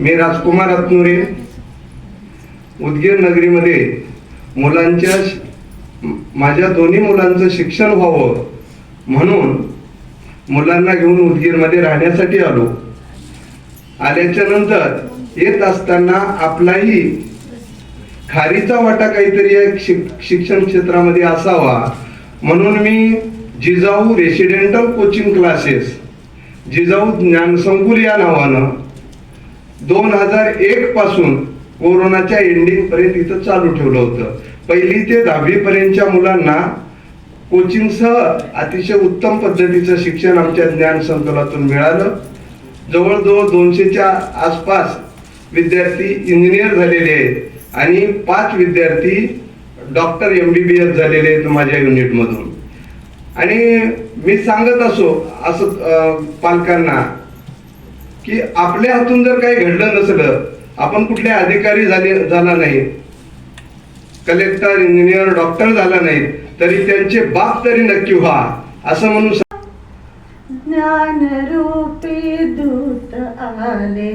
मी राजकुमार रत्नुरे उदगीर नगरीमध्ये मुलांच्या माझ्या दोन्ही मुलांचं शिक्षण व्हावं म्हणून मुलांना घेऊन उदगीरमध्ये राहण्यासाठी आलो. आल्याच्यानंतर येत असताना आपलाही खारीचा वाटा काहीतरी एक शिक्षण क्षेत्रामध्ये असावा म्हणून मी Jijau residential coaching classes Jijau Dnyansankul या नावानं दोन हजार एक पासून कोरोनाच्या एंडिंग पर्यंत इथं चालू ठेवलं होतं. पहिली ते दहावी पर्यंतच्या मुलांना कोचिंगसह अतिशय उत्तम पद्धतीचं शिक्षण आमच्या ज्ञान संकुलातून मिळालं. जवळजवळ दोनशेच्या आसपास विद्यार्थी इंजिनियर झालेले आहेत आणि पाच विद्यार्थी doctor M B B S झालेले आहेत माझ्या युनिटमधून आणि मी सांगत असो असं पालकांना की आपल्या हातून जर काही घडलं नसलं आपण कुठले अधिकारी झाले झाला नाही. कलेक्टर इंजिनियर डॉक्टर झाला नाही तरी त्यांचे बाप तरी नक्की व्हा असं म्हणून ज्ञानरूपी दूत आले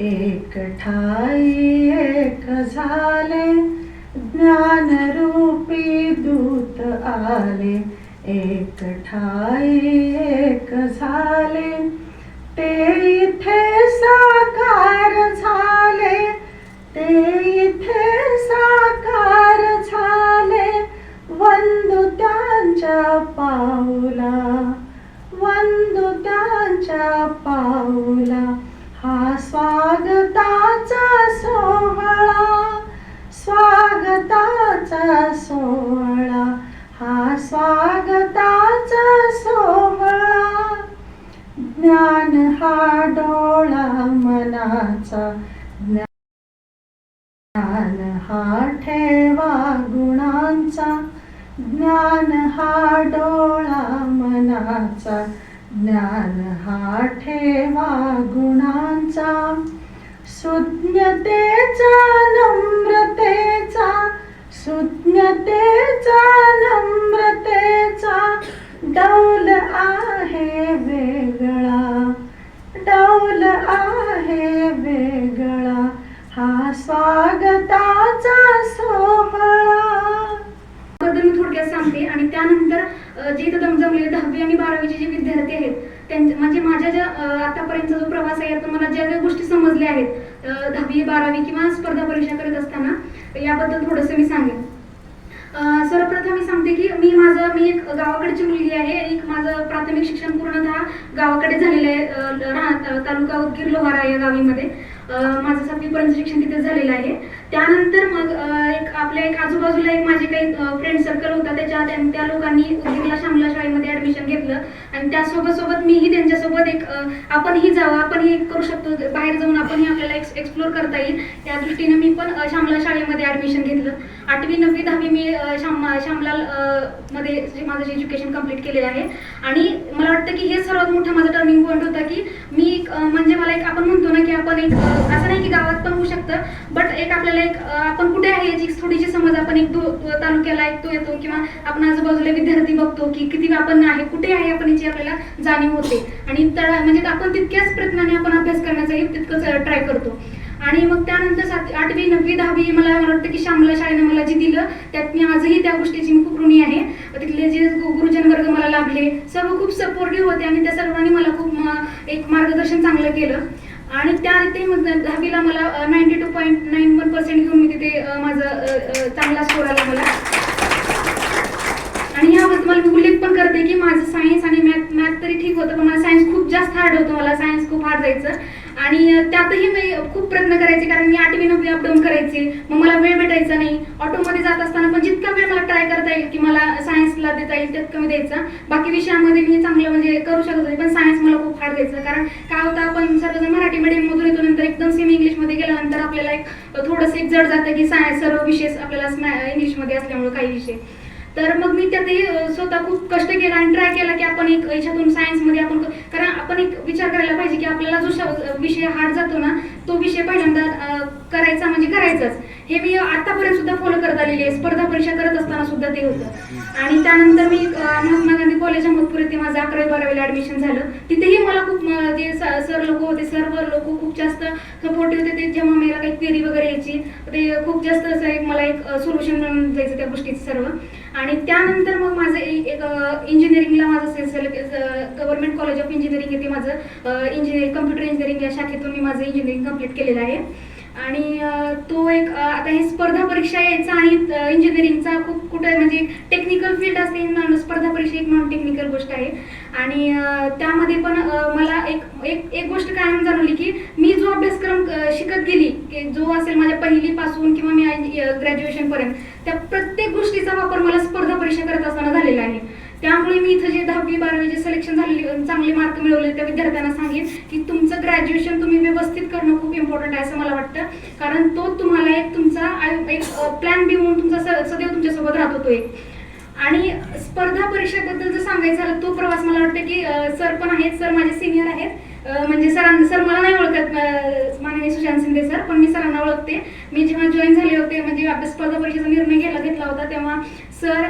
एक ठाई एक झाले. ज्ञानरूपी दूत आले एक ठाई एक झाले. ते इथे साकार झाले ते इथे साकार झाले वंदू त्यांच्या पाऊला वंदू त्यांच्या पाऊला हा स्वागताचा सोहळा स्वागताचा सोहळा. गुणांचा ज्ञान हा डोळा मनाचा ज्ञान हा ठेवा गुणांचा. सुज्ञतेचा नम्रतेचा सुज्ञतेचा नम्रतेचा. डौल आहे वेगळा डौल आहे वेगळा. हा स्वागता सोहळा बद्दल मी थोडक्यात सांगते आणि त्यानंतर अ, जे इथं दम जमलेले म्हणजे दहावी आणि बारावीचे जे विद्यार्थी आहेत त्यांचे म्हणजे माझ्या ज्या आतापर्यंतचा जो प्रवास आहे यातून मला ज्या ज्या गोष्टी समजल्या आहेत दहावी बारावी किंवा स्पर्धा परीक्षा करत असताना याबद्दल थोडंसं मी सांगेन. सर्वप्रथम मी सांगते की मी माझं मी एक गावाकडची मुलगी आहे एक माझं प्राथमिक शिक्षण पूर्णतः गावाकडे झालेलं आहे राहत तालुका उदगीर लोहारा या गावीमध्ये. अ, माझं सातवीपर्यंत शिक्षण तिथे झालेलं आहे. त्यानंतर मग एक आपल्या एक आजूबाजूला एक माझे काही फ्रेंड सर्कल होता. त्याच्या त्या- लोकांनी उदगीरला शामला शाळेमध्ये ऍडमिशन घेतलं. आणि त्यासोबत सोबत मीही त्यांच्यासोबत एक आपणही जावं आपणही करू शकतो. बाहेर जाऊन आपणही आपल्याला एक्सप्लोर करता येईल. त्या दृष्टीने मी पण शामला शाळेमध्ये ऍडमिशन घेतलं. आठवी नववी दहावी मी श्याम श्यामलाल मध्ये जे माझं एज्युकेशन कंप्लीट केलेलं आहे. आणि मला वाटतं की हे सर्वात मोठा माझा टर्निंग पॉईंट होता की मी एक, म्हणजे मला एक आपण म्हणतो आपण एक असं नाही की गावात पण होऊ शकतं बट एक आपल्याला एक आपण कुठे आहे याची थोडीशी समज आपण एक तालुक्याला एक तो येतो किंवा आपण आजूबाजूला विद्यार्थी बघतो की किती आपण आहे कुठे आहे आपण याची आपल्याला जाणीव होते. आणि म्हणजे आपण तितक्याच प्रयत्नाने आपण अभ्यास करण्याचाही तितकंच ट्राय करतो. आणि मग त्यानंतर सात आठवी नववी दहावी मला मला वाटतं की श्यामला शाळेनं मला जे दिलं त्यात मी आजही त्या गोष्टीची मी खूप ऋणी आहे. तिथले जे गुरुजन वर्ग मला लाभले सर्व खूप सपोर्टिव्ह होते आणि त्या सर्वांनी मला खूप एक मार्गदर्शन चांगलं केलं. आणि त्या ते मग दहावीला मला ninety two point nine one percent घेऊन मी तिथे माझा माझं चांगला स्कोर आला मला. आणि ह्या तुम्हाला मी उल्लेख पण करते की माझं सायन्स आणि मॅथ मॅथ तरी ठीक होतं पण मला सायन्स खूप जास्त हार्ड होतं. मला सायन्स खूप हार्ड जायचं. आणि त्यातही मी खूप प्रयत्न करायचे कारण मी आठवी नववी अपडाऊन करायचे. मग मला वेळ भेटायचा नाही. ऑटोमध्ये जात असताना पण जितका वेळ मला ट्राय करता येईल की मला सायन्सला देता येईल तितकं मी द्यायचा. बाकी विषयामध्ये मी चांगलं म्हणजे करू शकत होते पण सायन्स मला खूप हार्ड द्यायचं. कारण काय होतं आपण सर्वजण मराठी मीडियममधून येतो नंतर एकदम सेमी इंग्लिशमध्ये गेल्यानंतर आपल्याला एक थोडंसं एक जड जातं की सायन्स सर्व विषय आपल्याला इंग्लिशमध्ये असल्यामुळे काही विषय. तर मग मी त्यातही स्वतः खूप कष्ट केला आणि ट्राय केला की आपण एक याच्यातून सायन्समध्ये आपण कारण आपण एक विचार करायला पाहिजे की आपल्याला जो विषय हार्ड जातो ना तो विषय पहिल्यांदा करायचा म्हणजे करायचाच. हे मी आतापर्यंत सुद्धा फॉलो करत आलेली आहे. स्पर्धा परीक्षा करत असताना सुद्धा ते होतं. आणि त्यानंतर मी महात्मा गांधी कॉलेज अहमदपूर येथे माझं अकरावी बारावीला ऍडमिशन झालं. तिथेही मला खूप जे सर लोक होते सर्व लोक खूप जास्त सपोर्टिव्ह होते. ते जेव्हा मला काही क्वेरी वगैरे यायची ते खूप जास्त असं एक मला एक सोल्युशन मिळून जायचं त्या गोष्टीचं सर्व. आणि त्यानंतर मग माझं एक इंजिनिअरिंगला माझं गव्हर्नमेंट कॉलेज ऑफ इंजिनिअरिंग येथे माझं इंजिनिअरिंग कम्प्युटर इंजिनिअरिंग या शाखेतून मी माझं इंजिनिअरिंग कंप्लीट केलेलं आहे. आणि तो एक आता हे स्पर्धा परीक्षा यायचा आणि इंजिनिअरिंगचा खूप कुठं म्हणजे टेक्निकल फील्ड असते स्पर्धा परीक्षा एक नॉन टेक्निकल गोष्ट आहे. आणि त्यामध्ये पण मला एक एक एक गोष्ट कायम जाणवली की मी जो अभ्यासक्रम शिकत गेली की जो असेल माझ्या पहिलीपासून किंवा मी ग्रॅज्युएशनपर्यंत त्या प्रत्येक गोष्टीचा वापर मला स्पर्धा परीक्षा करत असताना झालेला आहे. त्यामुळे मी इथं जे दहावी बारावीचे सिलेक्शन झालेले चांगले मार्क मिळवले त्या विद्यार्थ्यांना सांगेन की तुमचं ग्रॅज्युएशन तुम्ही व्यवस्थित करणं खूप इम्पॉर्टंट आहे असं मला वाटतं. कारण तो तुम्हाला एक तुमचा आयु- एक प्लॅन बी म्हणून तुमचा स- सदैव तुमच्यासोबत राहतो तो एक. आणि स्पर्धा परीक्षेबद्दल जर सांगायचं झालं तो प्रवास मला वाटतं की सर पण आहेत सर माझे सिनियर आहेत. म्हणजे सरांना सर मला नाही ओळखत माननीय सुशांत शिंदे सर पण मी सरांना ओळखते. मी जेव्हा जॉईन झाले होते म्हणजे अभ्यास स्पर्धा परीक्षेचा निर्णय घ्यायला घेतला होता तेव्हा सर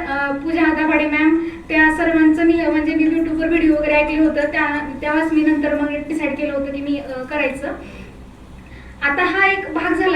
पूजा आदाभाडे मॅम त्या सर्वांचं मी म्हणजे मी युट्यूबवर व्हिडिओ वगैरे ऐकले होतं. त्या त्यावेळेस मी नंतर मग डिसाईड केलं होतं की मी करायचं. आता हा एक भाग झाला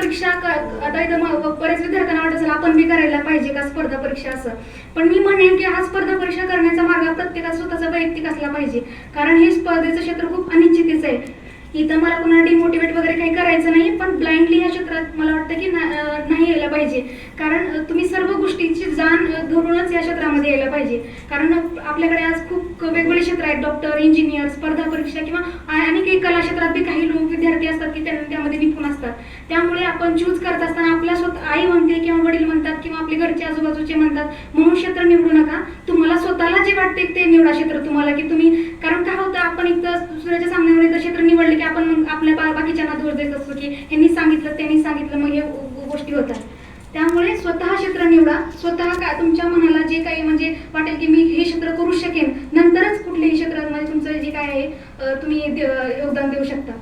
परीक्षा आता इथं बरेच विद्यार्थ्यांना वाटत असेल आपण बी करायला पाहिजे का स्पर्धा परीक्षा असं. पण मी म्हणेन की हा स्पर्धा परीक्षा करण्याचा मार्ग प्रत्येका स्वतःचा वैयक्तिक असला पाहिजे. कारण हे स्पर्धेचं क्षेत्र खूप अनिश्चितच आहे. इथं मला कोणाला डिमोटिवेट वगैरे काही करायचं नाही पण ब्लाइंडली ह्या क्षेत्रात मला वाटतं की ना- नाही यायला पाहिजे. कारण तुम्ही सर्व गोष्टीची जाण धरूनच या क्षेत्रामध्ये यायला पाहिजे. कारण आपल्याकडे आज खूप वेगवेगळे क्षेत्र आहेत डॉक्टर इंजिनियर स्पर्धा परीक्षा किंवा आणि काही कला क्षेत्रात बी काही लोक विद्यार्थी असतात की त्यांना त्यामध्ये निपुण असतात. त्यामुळे आपण चूज करत असताना आपल्या स्वतः आई म्हणते किंवा वडील म्हणतात किंवा आपले घरचे आजूबाजूचे म्हणतात म्हणून क्षेत्र निवडू नका. तुम्हाला स्वतःला जे वाटते ते निवडा क्षेत्र तुम्हाला की तुम्ही कारण काय होतं आपण एकदा दुसऱ्याच्या सामन्यावर एकदा क्षेत्र निवडले की आपण मग आपल्या बा- बाकीच्यांना दोष देत असतो की ह्यांनी सांगितलं त्यांनी सांगितलं मग हे गोष्टी होतात. त्यामुळे स्वतः क्षेत्र निवडा. स्वतः काय तुमच्या मनाला जे काही म्हणजे वाटेल की मी हे क्षेत्र करू शकेन नंतरच कुठल्याही क्षेत्रामध्ये तुमचं जे काय आहे तुम्ही योगदान देऊ शकता.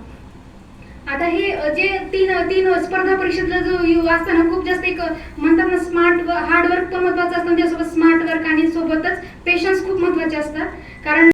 आता हे जे तीन तीन स्पर्धा परीक्षेतला जो असताना खूप जास्त एक म्हणतात ना स्मार्ट हार्डवर्क पण महत्वाचं असतं. त्यासोबत स्मार्ट वर्क आणि सोबतच पेशन्स खूप महत्त्वाचे असतात. कारण